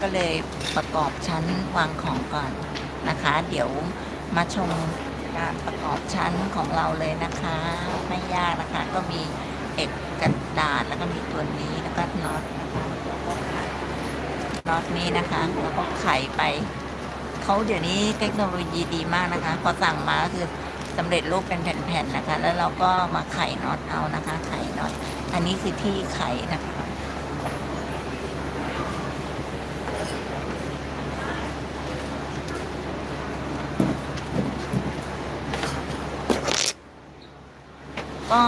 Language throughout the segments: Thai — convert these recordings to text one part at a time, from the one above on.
ก็เลยประกอบชั้นวางของก่อนนะคะ เดี๋ยวมาชมการประกอบชั้นของเราเลยนะคะ ไม่ยากนะคะ ก็มีเอกกระดาษแล้วก็มีตัวนี้แล้วก็น็อตน็อตนี้นะคะแล้วก็ไขไปเขาเดี๋ยวนี้เทคโนโลยีดีมากนะคะพอสั่งมาก็คือสำเร็จรูปเป็นแผ่นๆนะคะ แล้วเราก็มาไขน็อตเอานะคะ ไขน็อตอันนี้คือที่ไขนะคะ ก็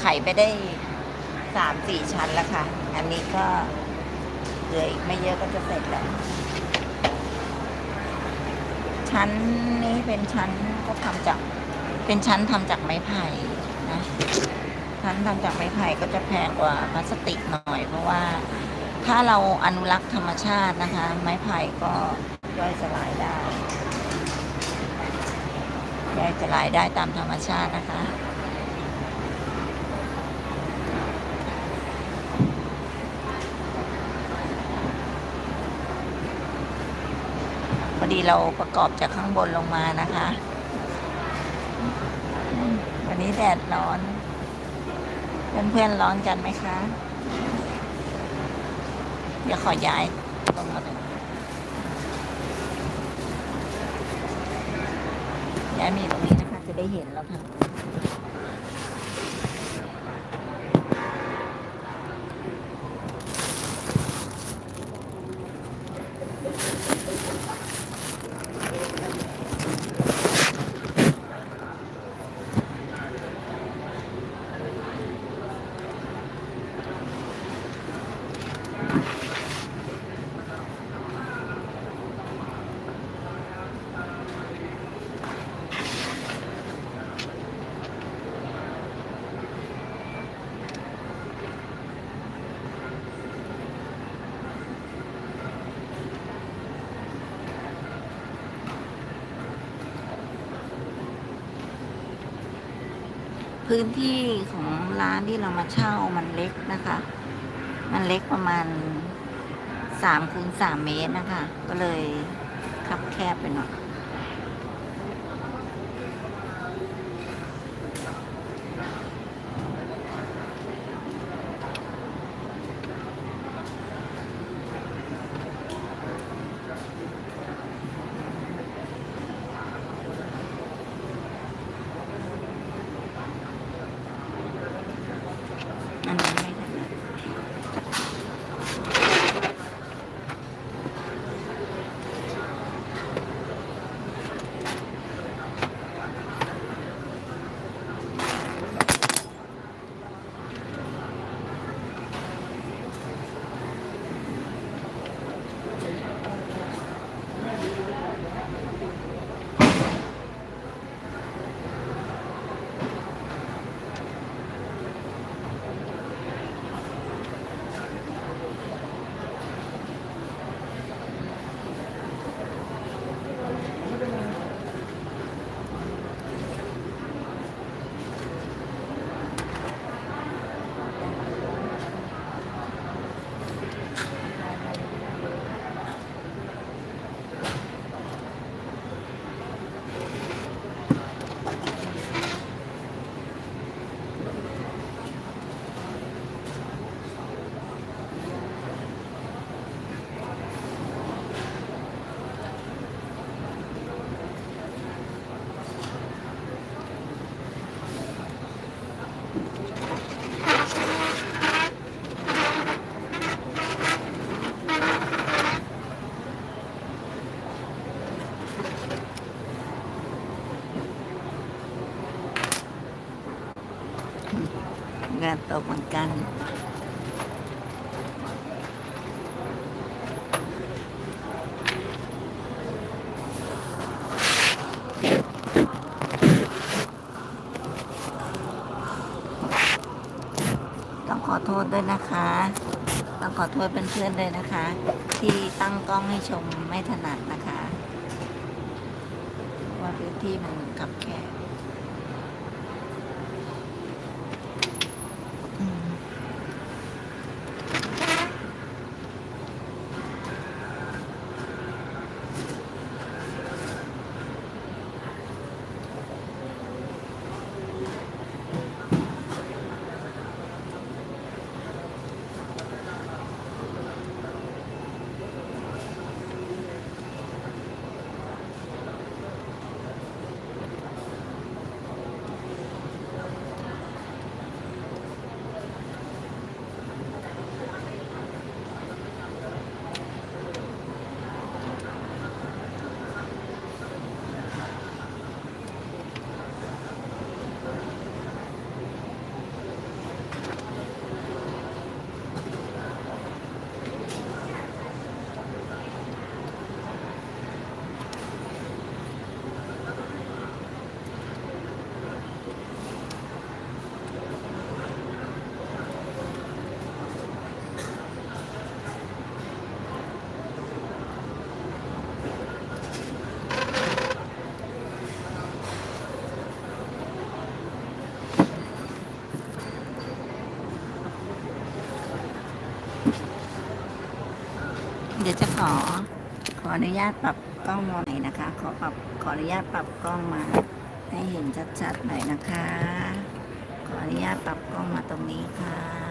ไขไปได้สามสี่ชั้นแล้วค่ะ อันนี้ก็เหลืออีกไม่เยอะก็จะเสร็จแล้ว ชั้นนี้เป็นชั้นก็ทำจาก เป็นชั้นทำจากไม้ไผ่นะ ชั้นทำจากไม้ไผ่ก็จะแพงกว่าพลาสติกหน่อย เพราะว่าถ้าเราอนุรักษ์ธรรมชาตินะคะ ไม้ไผ่ก็ย่อยสลายได้ย่อยสลายได้ตามธรรมชาตินะคะ ดีเราประกอบจากข้างบนลงมานะคะ วันนี้แดดร้อน เพื่อนๆร้อนกันไหมคะ เดี๋ยวขอย้ายลงมาหน่อยย้ายมีตรงนี้นะคะ จะได้เห็นแล้วค่ะ พื้นที่ของร้านที่เรามาเช่ามันเล็กนะคะ มันเล็กประมาณสามคูณสามเมตรนะคะ ก็เลยคับแคบไปหน่อย งานตกเหมือนกัน ต้องขอโทษด้วยนะคะ ต้องขอโทษเพื่อนๆด้วยนะคะ ที่ตั้งกล้องให้ชมไม่ถนัดนะคะ ว่าพื้นที่มันขับแคบ เดี๋ยวจะขอ ขออนุญาตปรับกล้องมาหน่อยนะคะ ขอปรับขออนุญาตปรับกล้องมา ให้เห็นชัดๆหน่อยนะคะ ขออนุญาตปรับกล้องมาตรงนี้ค่ะ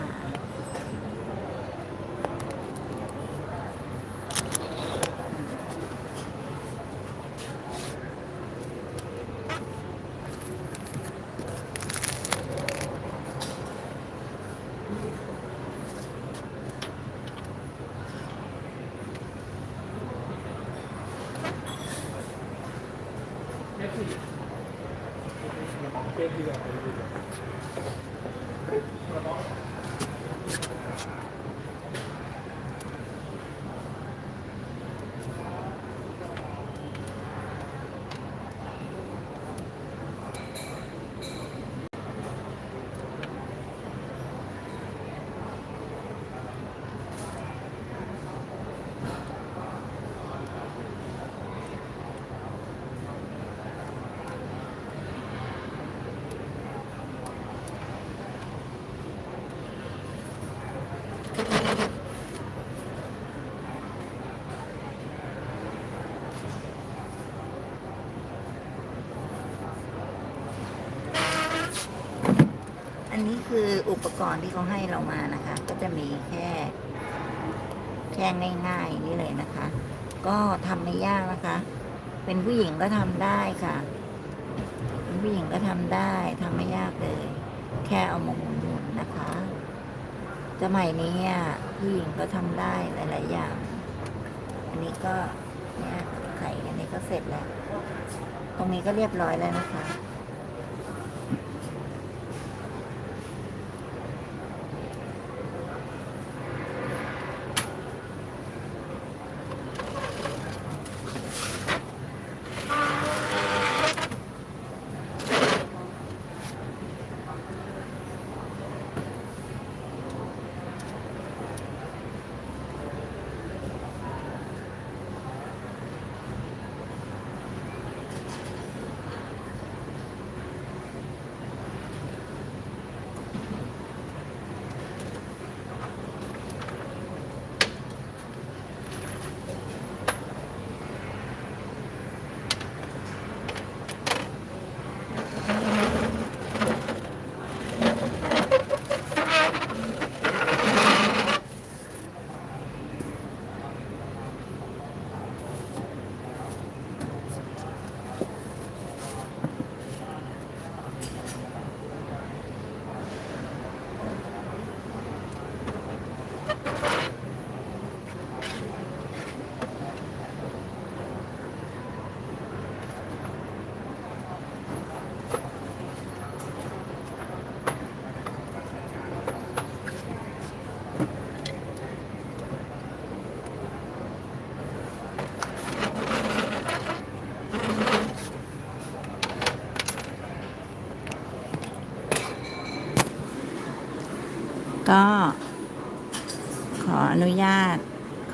นนี้คืออุปกรณ์ที่เขาให้เรามานะคะ ก็จะมีแค่แค่ง่ายๆนี่เลยนะคะ ก็ทำไม่ยากนะคะ เป็นผู้หญิงก็ทำได้ค่ะ เป็นผู้หญิงก็ทำได้ทำไม่ยากเลย แค่เอามาหมุนๆนะคะสมัยนี้อะผู้หญิงก็ทำได้หลาย ๆ อย่าง อันนี้ก็เนี่ยไข่อันนี้ก็เสร็จแล้ว ตรงนี้ก็เรียบร้อยแล้วนะคะ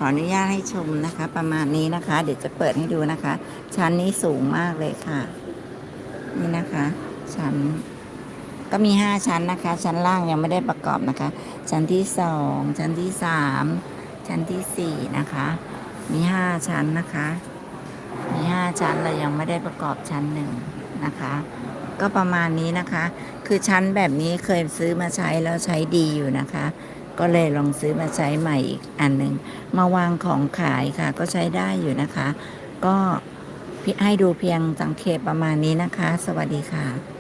อนุญาตให้ชมนะคะ ประมาณนี้นะคะ เดี๋ยวจะเปิดให้ดูนะคะ ชั้นนี้สูงมากเลยค่ะ นี่นะคะ ชั้นก็มีห้าชั้นนะคะ ชั้นล่างยังไม่ได้ประกอบนะคะ ชั้นที่สองชั้นที่สามชั้นที่สี่นะคะ มีห้าชั้นนะคะ มีห้าชั้นเรายังไม่ได้ประกอบชั้นหนึ่งนะคะ ก็ประมาณนี้นะคะ คือชั้นแบบนี้เคยซื้อมาใช้แล้วใช้ดีอยู่นะคะ ก็เลยลองซื้อมาใช้ใหม่อีกอันหนึ่งมาวางของขายค่ะก็ใช้ได้อยู่นะคะ ก็ให้ดูเพียงสังเกตประมาณนี้นะคะ สวัสดีค่ะ